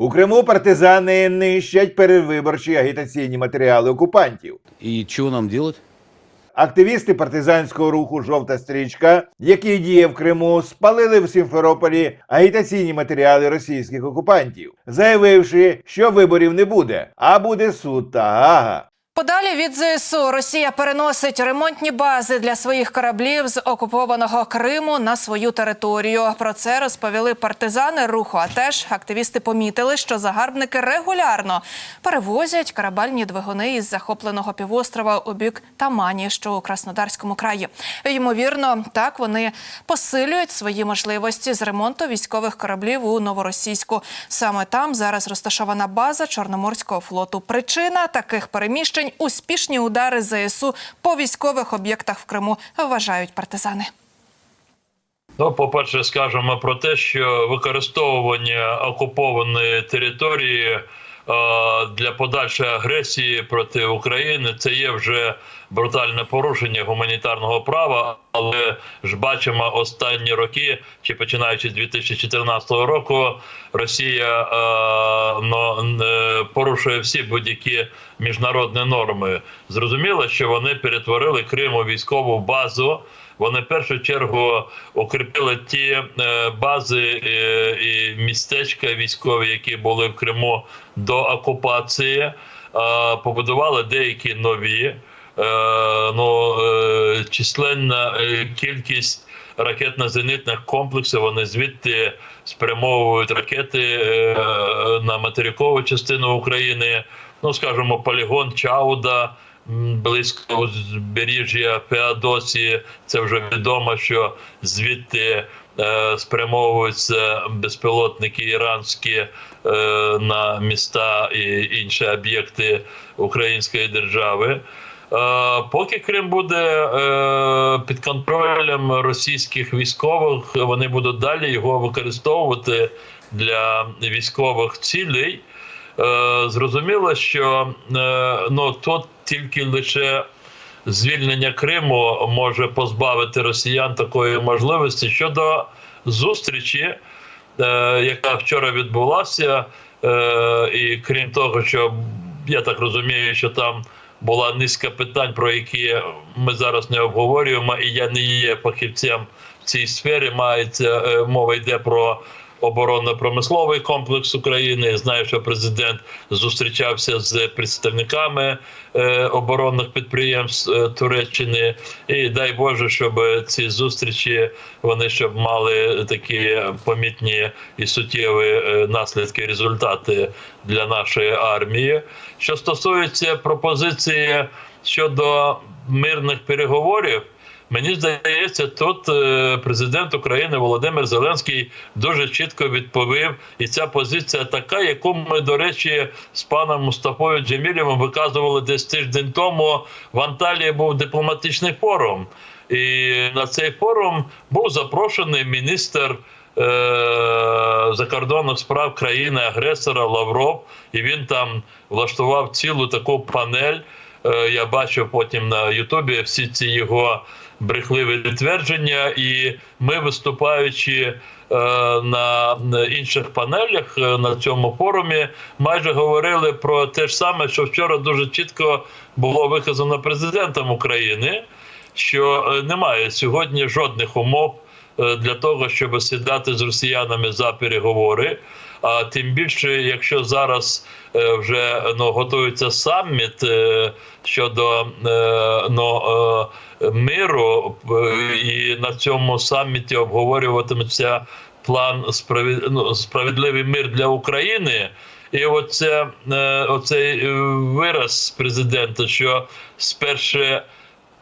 У Криму партизани нищать перевиборчі агітаційні матеріали окупантів. І що нам робити? Активісти партизанського руху Жовта стрічка, який діє в Криму, спалили в Сімферополі агітаційні матеріали російських окупантів, заявивши, що виборів не буде, а буде суд та Гага. Подалі від ЗСУ Росія переносить ремонтні бази для своїх кораблів з окупованого Криму на свою територію. Про це розповіли партизани руху. А теж активісти помітили, що загарбники регулярно перевозять корабельні двигуни із захопленого півострова у бік Тамані, що у Краснодарському краї. Ймовірно, так вони посилюють свої можливості з ремонту військових кораблів у Новоросійську. Саме там зараз розташована база Чорноморського флоту. Причина таких переміщень успішні удари ЗСУ по військових об'єктах в Криму, вважають партизани. Ну, по-перше, скажемо про те, що використовування окупованої території е, для подальшої агресії проти України це є вже брутальне порушення гуманітарного права. Але ж бачимо останні роки, чи починаючи з 2014 року, Росія е, е, порушує всі будь-які міжнародні норми. Зрозуміло, що вони перетворили Крим у військову базу. Вони в першу чергу укріпили ті е, бази е, і містечка військові, які були в Криму до окупації, побудували деякі нові. Ну, численна кількість ракетно-зенитних комплексів. Вони звідти спрямовують ракети е, на материкову частину України. Ну, скажімо, полігон Чауда близько узбережжя Феодосії. Це вже відомо, що звідти е, спрямовуються безпілотники іранські е, на міста і інші об'єкти української держави. Е, Поки Крим буде е, під контролем російських військових, вони будуть далі його використовувати для військових цілей. Е, Зрозуміло, що ну тут тільки лише звільнення Криму може позбавити росіян такої можливості щодо зустрічі, яка вчора відбулася, і крім того, що я так розумію, що там була низка питань, про які ми зараз не обговорюємо, і я не є фахівцем в цій сфері. Мається е, мова йде про оборонно-промисловий комплекс України. Я знаю, що президент зустрічався з представниками е, оборонних підприємств е, Туреччини. І дай Боже, щоб ці зустрічі вони щоб мали такі помітні і суттєві е, наслідки, результати для нашої армії. Що стосується пропозиції щодо мирних переговорів. Мені здається, тут е, президент України Володимир Зеленський дуже чітко відповів, і ця позиція така, яку ми, до речі, з паном Мустафою Джемілєвим виказували десь тиждень тому. В Анталії був дипломатичний форум, і на цей форум був запрошений міністр. е, Закордонних справ країни-агресора Лавров, і він там влаштував цілу таку панель. Е, Я бачив потім на Ютубі всі ці його брехливі твердження, і ми, виступаючи е, на інших панелях е, на цьому форумі, майже говорили про те ж саме, що вчора дуже чітко було виказано президентом України, що немає сьогодні жодних умов для того, щоб сідати з росіянами за переговори. А тим більше, якщо зараз е, вже ну готується саміт е, щодо е, ну, миру, і на цьому саміті обговорюватиметься план ну, справедливий мир для України. І оце, оцей вираз президента, що спершу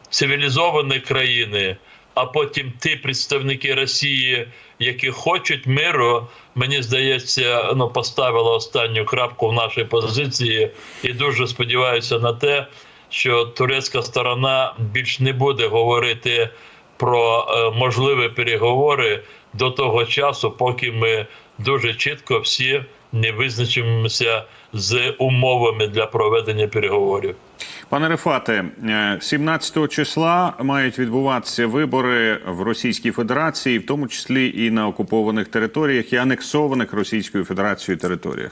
цивілізовані країни, а потім ті представники Росії, які хочуть миру, мені здається, ну поставила останню крапку в нашій позиції, і дуже сподіваюся на те, що турецька сторона більш не буде говорити про е, можливі переговори до того часу, поки ми дуже чітко всі не визначимося з умовами для проведення переговорів. Пане Рефате, е, 17 числа мають відбуватися вибори в Російській Федерації, в тому числі і на окупованих територіях і анексованих Російською Федерацією територіях.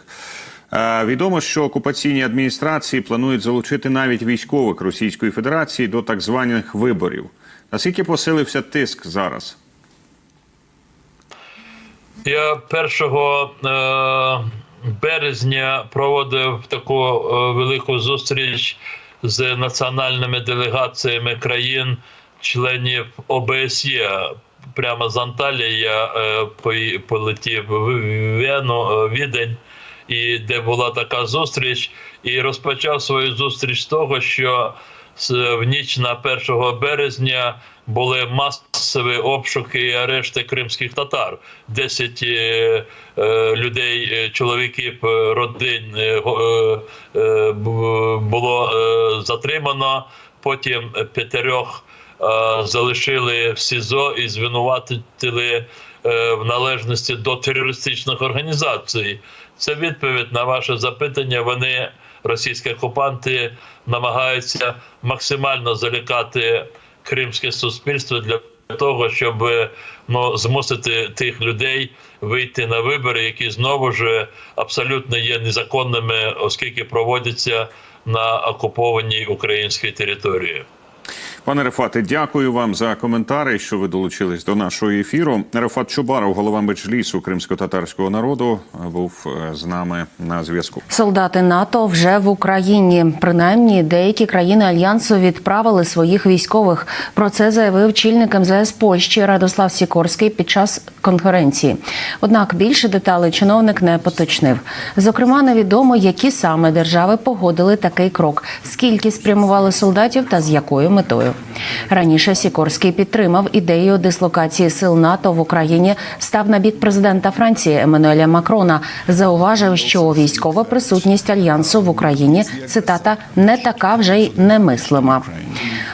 Е, Відомо, що окупаційні адміністрації планують залучити навіть військових Російської Федерації до так званих виборів. Наскільки посилився тиск зараз? Я 1 е, березня проводив таку е, велику зустріч з національними делегаціями країн, членів ОБСЄ. Прямо з Анталії я е, полетів в Вену, е, Відень, і де була така зустріч, і розпочав свою зустріч з того, що в ніч на 1 березня були масові обшуки і арешти кримських татар. 10 е, е, людей, е, чоловіків, е, родин е, е, було е, затримано. Потім п'ятьох е, залишили в СІЗО і звинуватили в належності до терористичних організацій. Це відповідь на ваше запитання. Вони, російські окупанти, намагаються максимально залякати кримське суспільство для того, щоб ну, змусити тих людей вийти на вибори, які знову ж абсолютно є незаконними, оскільки проводяться на окупованій українській території. Пане Рефате, дякую вам за коментарі, що ви долучились до нашого ефіру. Рефат Чубаров, голова Меджлісу кримсько-татарського народу, був е, з нами на зв'язку. Солдати НАТО вже в Україні. Принаймні, деякі країни альянсу відправили своїх військових. Про це заявив чільник МЗС Польщі Радослав Сікорський під час конференції. Однак більше деталей чиновник не поточнив. Зокрема, невідомо, які саме держави погодили такий крок, скільки спрямували солдатів та з якою метою. Раніше Сікорський підтримав ідею дислокації сил НАТО в Україні, став на бік президента Франції Еммануеля Макрона. Зауважив, що військова присутність альянсу в Україні цитата не така вже й немислима,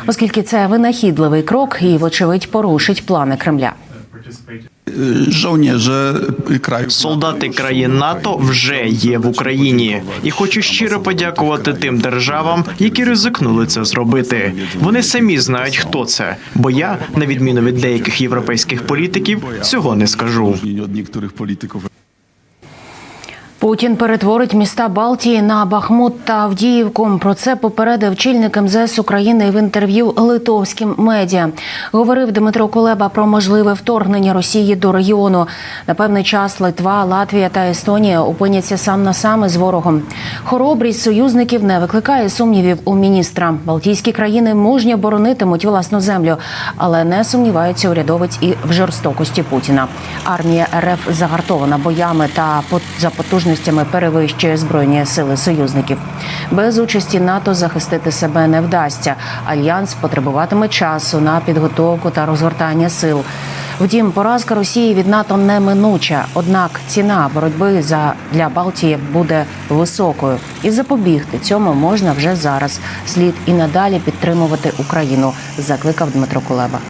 оскільки це винахідливий крок і, вочевидь, порушить плани Кремля. Солдати країн НАТО вже є в Україні, і хочу щиро подякувати тим державам, які ризикнули це зробити. Вони самі знають, хто це. Бо я, на відміну від деяких європейських політиків, цього не скажу. Путін перетворить міста Балтії на Бахмут та Авдіївку. Про це попередив чільник МЗС України в інтерв'ю литовським медіа. Говорив Дмитро Кулеба про можливе вторгнення Росії до регіону. На певний час Литва, Латвія та Естонія опиняться сам на сам із ворогом. Хоробрість союзників не викликає сумнівів у міністра. Балтійські країни мужньо боронитимуть власну землю, але не сумнівається урядовець і в жорстокості Путіна. Армія РФ загартована боями та за потужностями перевищує збройні сили союзників. Без участі НАТО захистити себе не вдасться. Альянс потребуватиме часу на підготовку та розгортання сил. Втім, поразка Росії від НАТО неминуча. Однак ціна боротьби за для Балтії буде високою, і запобігти цьому можна вже зараз. Слід і надалі підтримувати Україну, закликав Дмитро Кулеба.